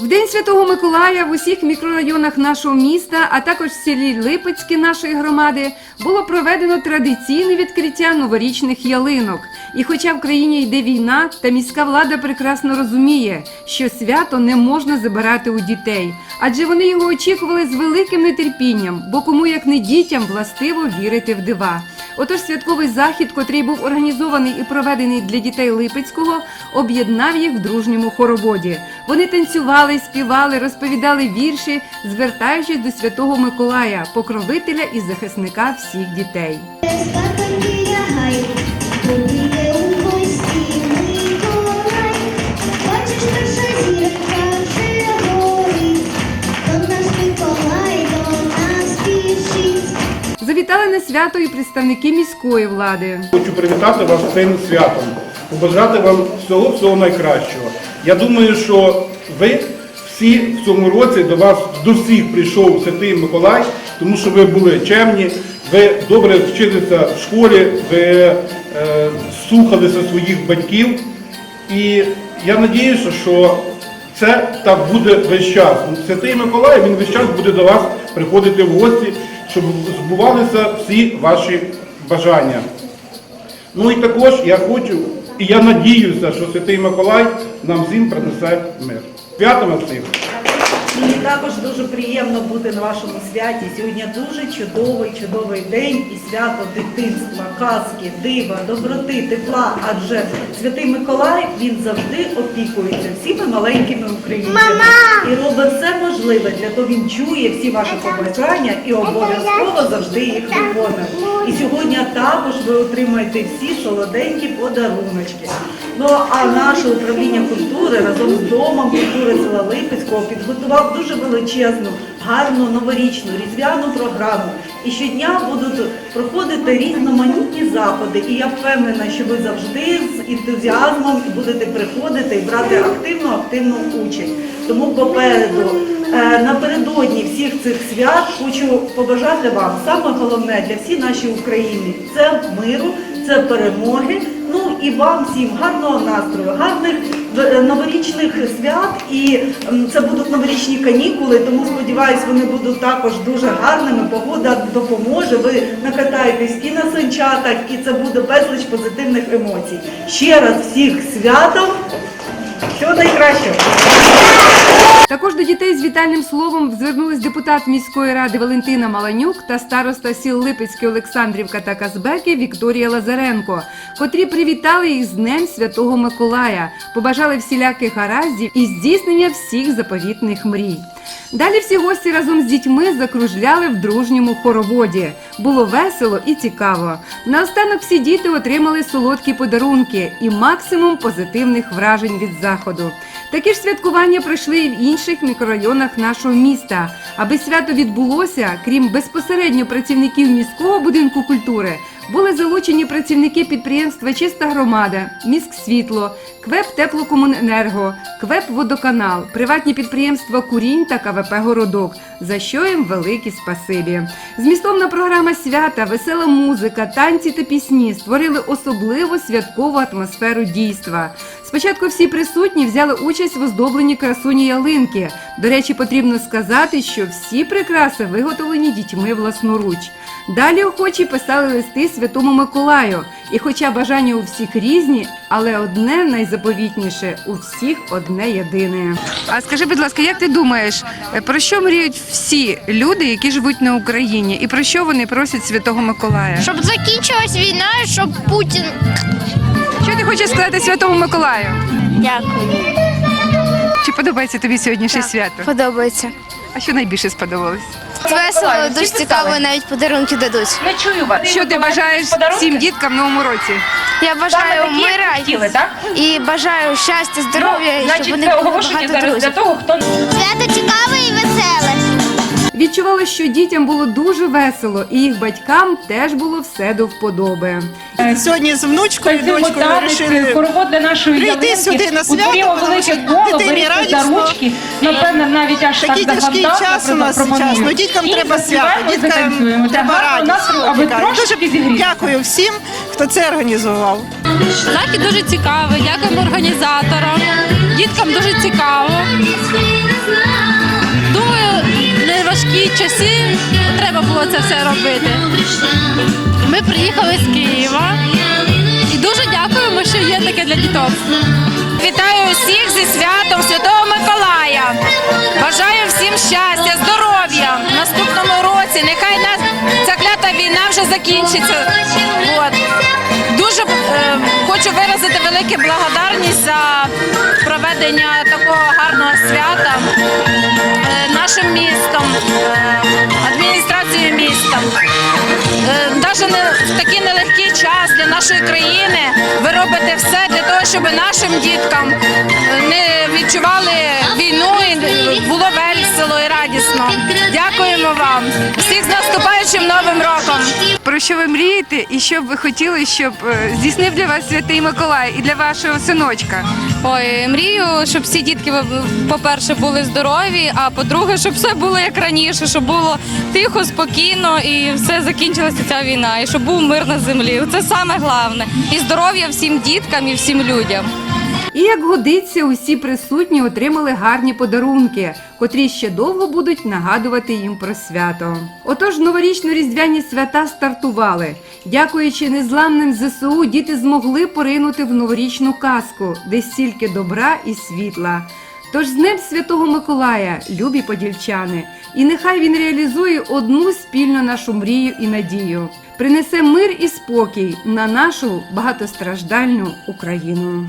В День Святого Миколая в усіх мікрорайонах нашого міста, а також в селі Липецьке нашої громади, було проведено традиційне відкриття новорічних ялинок. І хоча в країні йде війна, та міська влада прекрасно розуміє, що свято не можна забирати у дітей, адже вони його очікували з великим нетерпінням, бо кому як не дітям властиво вірити в дива. Отож, святковий захід, котрий був організований і проведений для дітей Липецького, об'єднав їх в дружньому хороводі. Вони танцювали, співали, розповідали вірші, звертаючись до святого Миколая, покровителя і захисника всіх дітей. Завітали на свято і представники міської влади. Хочу привітати вас цим святом, побажати вам всього всього найкращого. Я думаю, що ви всі в цьому році до вас до всіх прийшов Святий Миколай, тому що ви були чемні, ви добре вчилися в школі, ви е, слухалися своїх батьків. І я сподіваюся, що це так буде весь час. Святий Миколай він весь час буде до вас приходити в гості, щоб збувалися всі ваші бажання. Ну і також я хочу, і я надіюся, що Святий Миколай нам всім принесе мир. Святами всіх! Мені також дуже приємно бути на вашому святі. Сьогодні дуже чудовий, чудовий день і свято дитинства, казки, дива, доброти, тепла. Адже святий Миколай він завжди опікується всіми маленькими українцями і робить все можливе для того. Він чує всі ваші побажання і обов'язково завжди їх виконує. І сьогодні також ви отримаєте всі солоденькі подаруночки. Ну а наше управління культури разом з домом культури села Липецького підготував дуже величезну, гарну новорічну різдвяну програму. І щодня будуть проходити різноманітні заходи. І я впевнена, що ви завжди з ентузіазмом будете приходити і брати активну активну участь. Тому попереду, напередодні всіх цих свят хочу побажати вам саме головне для всій нашій України це миру, це перемоги. Ну і вам всім гарного настрою, гарних е, новорічних свят. І це будуть новорічні канікули, тому сподіваюсь, вони будуть також дуже гарними. Погода допоможе. Ви накатаєтесь і на санчатах, і це буде безліч позитивних емоцій. Ще раз всіх святом. Всього найкращого. Також до дітей з вітальним словом звернулись депутат міської ради Валентина Маланюк та староста сіл Липецький Олександрівка та Казбеки Вікторія Лазаренко, котрі привітали їх з Днем Святого Миколая, побажали всіляких гараздів і здійснення всіх заповітних мрій. Далі всі гості разом з дітьми закружляли в дружньому хороводі. Було весело і цікаво. Наостанок всі діти отримали солодкі подарунки і максимум позитивних вражень від заходу. Такі ж святкування пройшли і в інших мікрорайонах нашого міста. Аби свято відбулося, крім безпосередньо працівників міського будинку культури, були залучені працівники підприємства Чиста громада, Міськсвітло, КВЕП Теплокомуненерго, КВЕП Водоканал, приватні підприємства Курінь та КВП Городок, за що їм великі спасибі. Змістовна програма свята, весела музика, танці та пісні створили особливо святкову атмосферу дійства. Спочатку всі присутні взяли участь в оздобленні красуні ялинки. До речі, потрібно сказати, що всі прикраси виготовлені дітьми власноруч. Далі охочі писали листи Святому Миколаю. І хоча бажання у всіх різні, але одне найзаповітніше у всіх одне єдине. А скажи, будь ласка, як ти думаєш, е, про що мріють всі люди, які живуть на Україні, і про що вони просять Святого Миколая? Щоб закінчилась війна, щоб Путін. Що ти хочеш сказати Святому Миколаю? Дякую. Чи подобається тобі сьогоднішнє свято? Подобається. А що найбільше сподобалось? Весело, дуже цікаво, навіть подарунки дадуть. Не чую вас. Що ти бажаєш всім діткам в новому році? Я бажаю мира хотіли, так? і бажаю щастя, здоров'я, і щоб вони було багато друзів. того, хто Свято цікаве і веселе. Відчували, що дітям було дуже весело, і їх батькам теж було все до вподоби. Сьогодні з внучкою, Танцюємо дочкою танець, вирішили хоровод для нашої прийти ялинки. сюди на свято, тому велике коло, дитині беріть радісно. ручки. Напевно, навіть аж Такий так тяжкий загадав, час у нас зараз. Ну діткам І треба свято, діткам треба радість. аби трошки. Дякую всім, хто це організував. Захід дуже цікавий. Дякуємо організаторам. Діткам дуже цікаво. Думаю, часи треба було це все робити. Ми приїхали з Києва і дуже дякуємо, що є таке для діток. Вітаю усіх зі святом Святого Миколая. Бажаю всім щастя, здоров'я в наступному році. Нехай нас ця клята війна вже закінчиться. От. Дуже е, хочу виразити велику благодарність за проведення такого гарного свята нашим містом, е, адміністрацією міста. Навіть в такий нелегкий час для нашої країни робите все для того, щоб нашим діткам е, не відчували війну і було весело і радісно. Дякуємо вам. Всіх з наступаючим новим роком. Про що ви мрієте і що б ви хотіли, щоб е, здійснив для вас святий Миколай і для вашого синочка? Ой, мрію, щоб всі дітки, по-перше, були здорові, а по-друге, щоб все було як раніше, щоб було тихо, спокійно і все закінчилася ця війна, і щоб був мир на землі. Це саме головне. І здоров'я всім діткам і всім людям. І як годиться, усі присутні отримали гарні подарунки, котрі ще довго будуть нагадувати їм про свято. Отож, новорічно-різдвяні свята стартували. Дякуючи незламним ЗСУ, діти змогли поринути в новорічну казку, де стільки добра і світла. Тож з Днем Святого Миколая, любі подільчани, і нехай він реалізує одну спільну нашу мрію і надію, принесе мир і спокій на нашу багатостраждальну Україну.